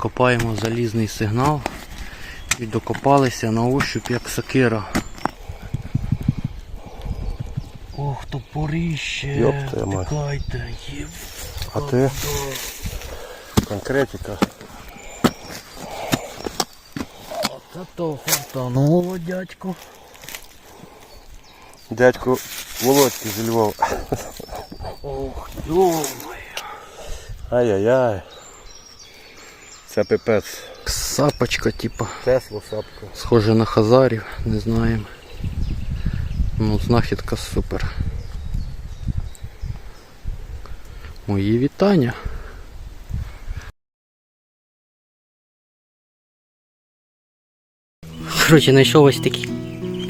Копаємо залізний сигнал і докопалися на ощупь як сокира. Ох, топорище. Твою є. А ти? Конкретика. Оце то фартануло, дядько. Дядьку Володьки зі Львова. Ох, йой. Ай-яй-яй. Це пипець. Сапочка, типа. Тесло сапка. Схоже на хазарів, не знаємо. Ну, знахідка супер. Мої вітання. Коротше, знайшов ось такий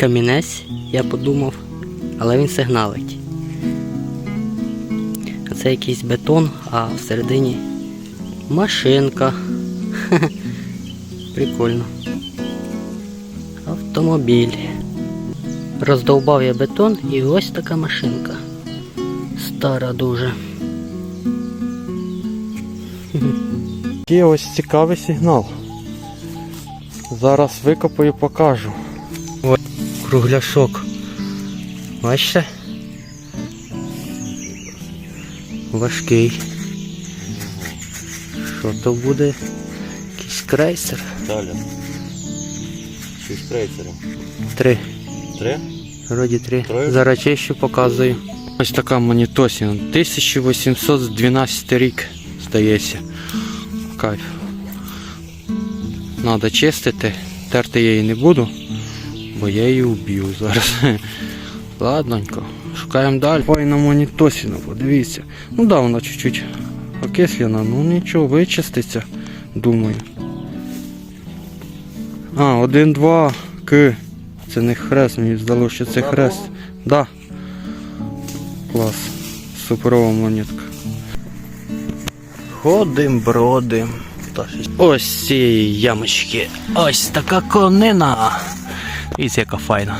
камінець, я подумав, але він сигналить. А Це якийсь бетон, а всередині машинка. Прикольно. Автомобіль. Роздовбав я бетон і ось така машинка. Стара дуже. Є ось цікавий сигнал. Зараз викопаю, покажу. Кругляшок. Бачите? Важкий. Що то буде? Крейсер. Далі. Шість крейсерів. Три. Три? Вроді три. Троє? Зараз чищу показую. Ось така монітосіна. 1812 рік, здається. Кайф. Надо чистити. Терти я її не буду, бо я її вб'ю зараз. Ладненько. Шукаємо далі. Файна монітосіна, подивіться. Ну да, вона чуть-чуть окислена, ну нічого, вичиститься, думаю. А, один, два, К. Це не хрест, мені здалося, що це хрест. Да. Клас. Суперова монетка. Ходим, бродим. Ось цієї ямочки. Ось така конина. Дивіться, яка файна.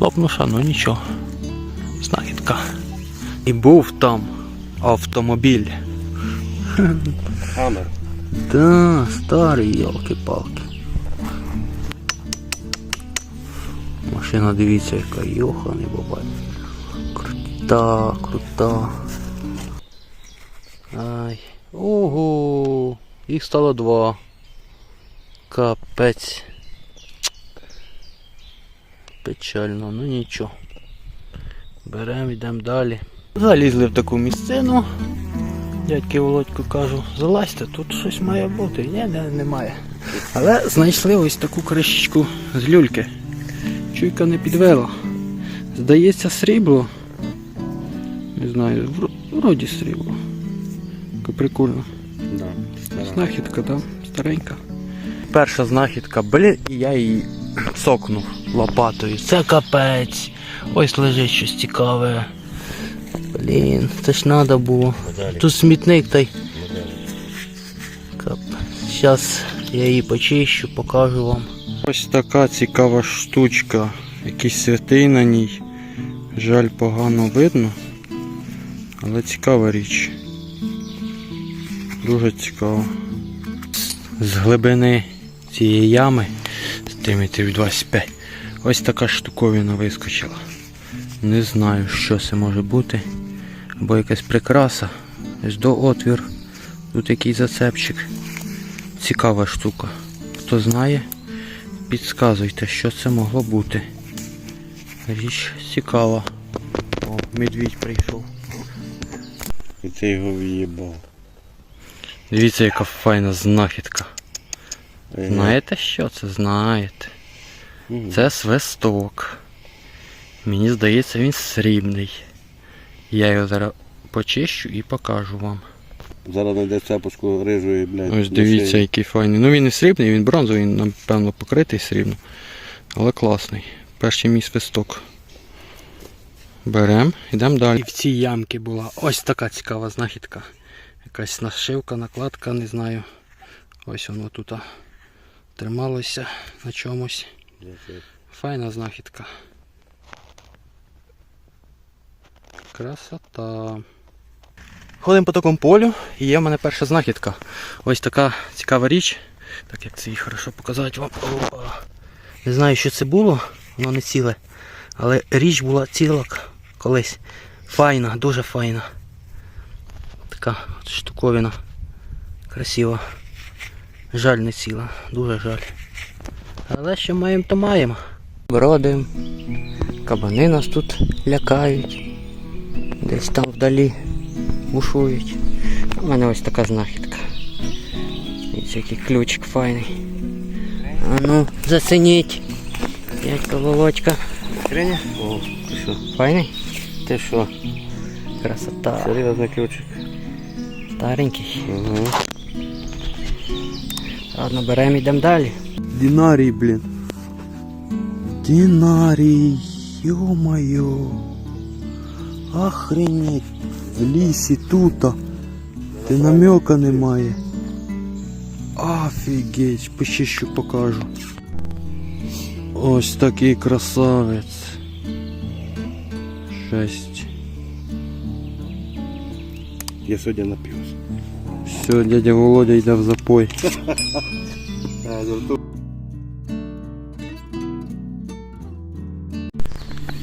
Лопнуша, ну нічого. Знахідка. І був там автомобіль. Хаммер. Та, старий, йолки-палки. Машина, дивіться, яка йоханий бабай. Крута, крута. Ай. Ого. Їх стало два. Капець. Печально, ну нічого. Беремо, йдемо далі. Залізли в таку місцину. Дядьки Володьку кажу, залазьте, тут щось має бути. Ні, не, немає. Але знайшли ось таку кришечку з люльки. Чуйка не підвела. Здається, срібло. Не знаю, вроді срібло. Прикольно. Да. стара. Знахідка, так? Старенька. Перша знахідка, блін, і я її цокнув лопатою. Це капець. Ось лежить щось цікаве. Блін, це ж треба було. Медалі. Тут смітник та й. Зараз я її почищу, покажу вам. Ось така цікава штучка. Якийсь святий на ній. Жаль, погано видно. Але цікава річ. Дуже цікаво. З глибини цієї ями, з 3 метрів 25, ось така штуковина вискочила. Не знаю, що це може бути. Або якась прикраса. Ось до отвір. Тут якийсь зацепчик. Цікава штука. Хто знає, підказуйте, що це могло бути. Річ цікава. О, медвідь прийшов. І ти його в'їбав. Дивіться, яка файна знахідка. Знаєте що це? Знаєте. Це свисток. Мені здається, він срібний. Я його зараз почищу і покажу вам. Зараз знайде цепочку рижої, блядь. Ось дивіться, шиї. який файний. Ну він не срібний, він бронзовий, він, напевно, покритий срібно. Але класний. Перший мій свисток. Берем, йдемо далі. І в цій ямці була ось така цікава знахідка. Якась нашивка, накладка, не знаю. Ось воно тут трималося на чомусь. Файна знахідка. Красота. Ходимо по такому полю і є в мене перша знахідка. Ось така цікава річ. Так як це її хорошо показати вам. Опа. Не знаю, що це було, воно не ціле. Але річ була ціла колись. Файна, дуже файна. Така от штуковина. Красива. Жаль не ціла, дуже жаль. Але що маємо, то маємо. Бродимо. Кабани нас тут лякають. Десь там вдалі бушують. У мене ось така знахідка. Ось який ключик файний. А ну, зацініть. Дядька Володька. Криня? О, ти що? Файний? Ти що? Красота. Серйозний ключик. Старенький. Угу. Ладно, беремо йдемо далі. Динарий, блин. Динарий, ё-моё. Охренеть. В лісі тута. Ти намека немає. Офігеть, почищу покажу. Ось такий красавець. Жесть. Я сьогодні напився. Все, дядя Володя йде в запой.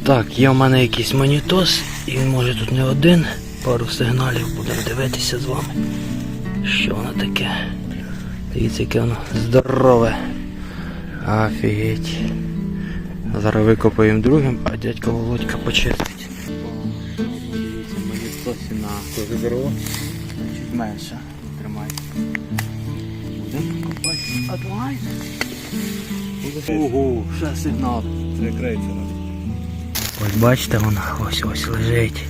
Так, є в мене якийсь монітос, і він може тут не один. Пару сигналів будемо дивитися з вами. Що воно таке? Дивіться, яке воно здорове. Офігеть. Зараз викопаємо другим, а дядька Володька почистить. Дивіться, монітосі на Це здорово? чуть менше. Тримай. Будемо копати. А давай. Ого, ще сигнал. Це крейцер. Ось бачите, вона ось ось лежить.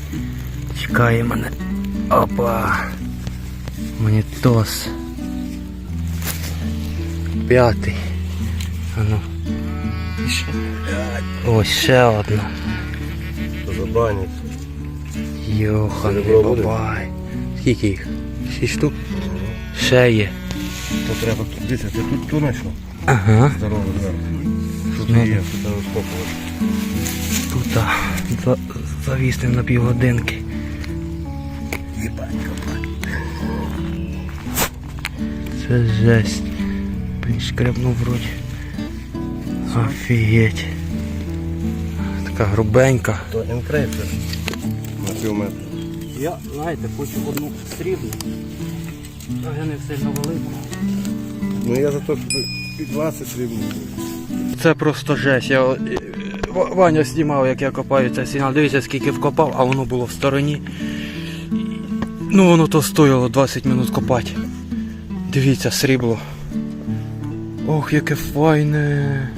Чекає мене. Опа. Монітос. П'ятий. А ну. Ще. Ось ще одна. Забанять. Буде? бабай. Скільки їх? Шість штук? Ще є. То треба тут. Дивіться, ти тут ту знайшов? Ага. Здорово, зверху. Тут Ну, є, тут треба скопувати. Тут а, завісним на півгодинки. Це жесть. Блін, шкребнув вроді. Офігеть. Така грубенька. То енкрейцер. На пів метра. Я, знаєте, хочу одну срібну. Я не сильно велику. Ну я зато під 20 срібний. Це просто жесть. Я, е, Ваня знімав, як я копаю цей сигнал. Дивіться, скільки вкопав, а воно було в стороні. Ну воно то стоїло 20 минут копати. Дивіться, срібло. Ох, яке файне.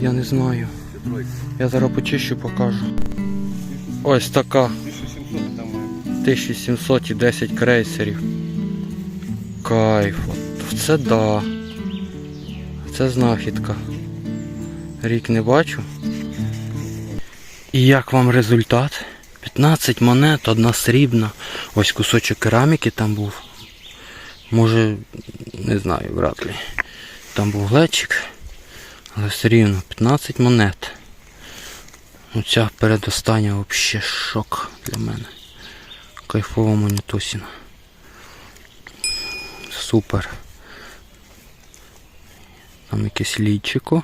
Я не знаю. Я зараз почищу, покажу. Ось така. 1700 там має. 1710 крейсерів. Кайф. Це да. Це знахідка. Рік не бачу. І як вам результат? 15 монет, одна срібна. Ось кусочок кераміки там був. Може, не знаю, вряд ли. Там був глечик. Але все рівно 15 монет. Оця передостання взагалі шок для мене. Кайфова монітосіна. Супер. Там якесь лічико.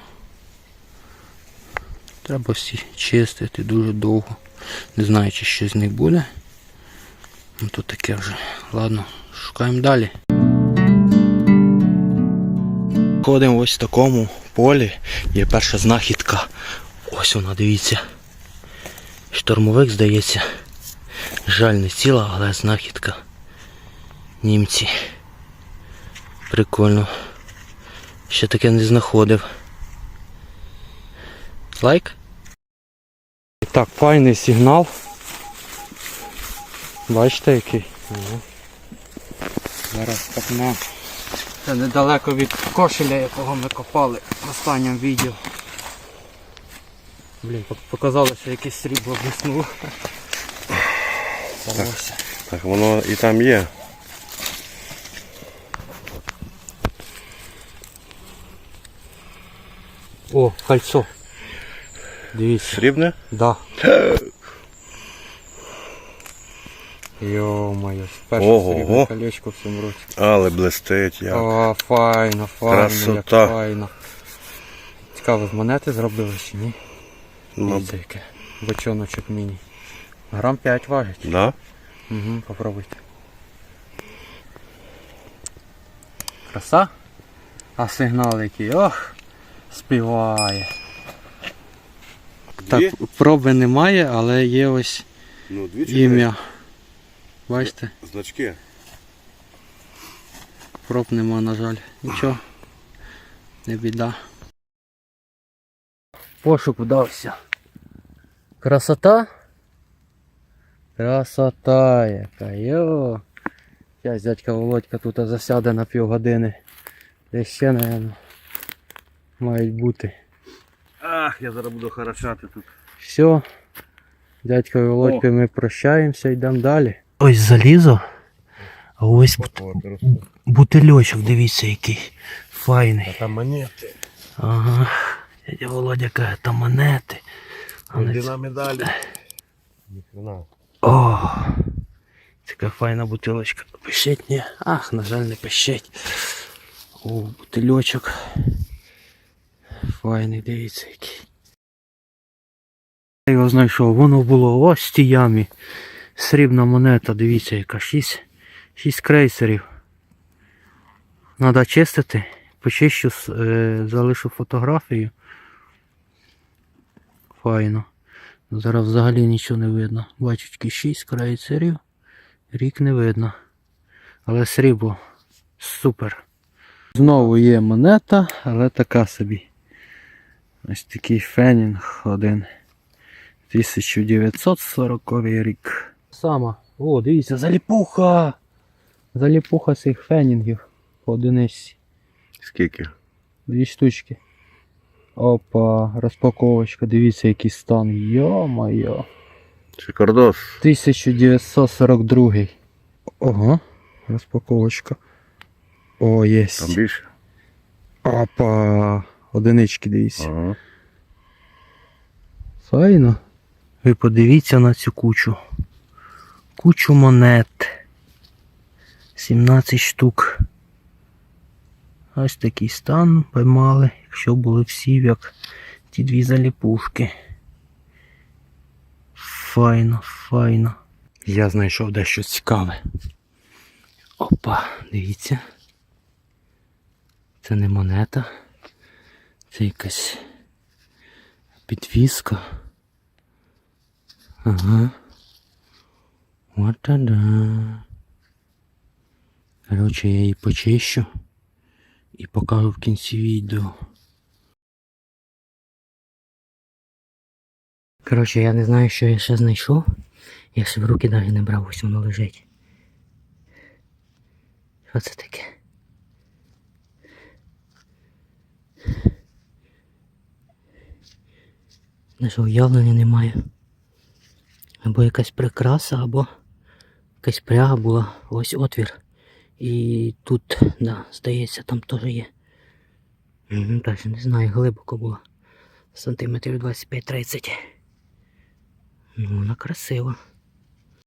Треба всі чистити дуже довго. Не знаю, чи щось з них буде. Ну то таке вже. Ладно, шукаємо далі. Ходимо ось в такому полі. Є перша знахідка. Ось вона, дивіться. Штурмовик, здається. Жаль, не ціла, але знахідка. Німці. Прикольно. Ще таке не знаходив. Лайк? Так, файний сигнал. Бачите який? Зараз копнемо. Це недалеко від кошеля, якого ми копали в останньому відео. Блін, показалося, що якесь срібло блиснуло. Здалося. Так воно і там є. О, кольцо. Дивіться. Срібне? Да. Йо-моє, вперше Ого. срібне колечко в цьому році. Але блистить як. О, файно, файно, як Красота. файно. Цікаво, з монети зробили чи ні? Ну, Дивіться, яке. Бочоночок міні. Грам 5 важить. да? Угу, попробуйте. Краса? А сигнал який, ох, співає. Так, проби немає, але є ось Ну, дві ім'я. Бачите? Значки. проб нема, на жаль. Нічого. Не біда. Пошук вдався. Красота? Красота яка, йо. Зараз дядька Володька тут засяде на півгодини. Де ще, мабуть, мають бути. Ах, я зараз буду харчати тут. Все. Дядько Володькою ми прощаємося, йдемо далі. Ось залізо. А ось бутильочок, дивіться який. Файний. Там монети. Ага. Дядя Володя каже, там монети. А не Одна медаль. Ніхрена. О, така файна бутилочка. Пишіть, ні? Ах, на жаль, не пишіть. О, бутильочок. Файний, дивіться який. Я його знайшов, воно було ось в тій ямі. Срібна монета, дивіться, яка 6, 6 крейсерів. Надо чистити. Почищу, е, залишу фотографію. Файно. Зараз взагалі нічого не видно. Бачу 6 крейсерів. Рік не видно. Але срібло. Супер. Знову є монета, але така собі. Ось такий фенінг один. 1940 рік. Сама. О, дивіться, заліпуха! Заліпуха цих фенінгів по одиниці. Скільки? Дві штучки. Опа, розпаковочка, дивіться який стан. Йо-моє. Шикардос. 1942. Ого, розпаковочка. О, є. Там більше? Опа. Одинички, дивіться. Ага. Файно. Ви подивіться на цю кучу. Кучу монет. 17 штук. Ось такий стан поймали, якщо були всі як ті дві заліпушки. Файно, файно. Я знайшов дещо цікаве. Опа, дивіться. Це не монета. Це якась підвіска. Ага. Вот да. Короче, я її почищу і покажу в кінці відео. Коротше, я не знаю, що я ще знайшов. Я ще в руки навіть не брав, ось воно лежить. Що це таке? Навіть уявлення немає. Або якась прикраса, або якась пряга була. Ось отвір. І тут, да, здається, там теж є. Угу, не знаю, глибоко було. Сантиметрів 25-30. Ну, вона красива.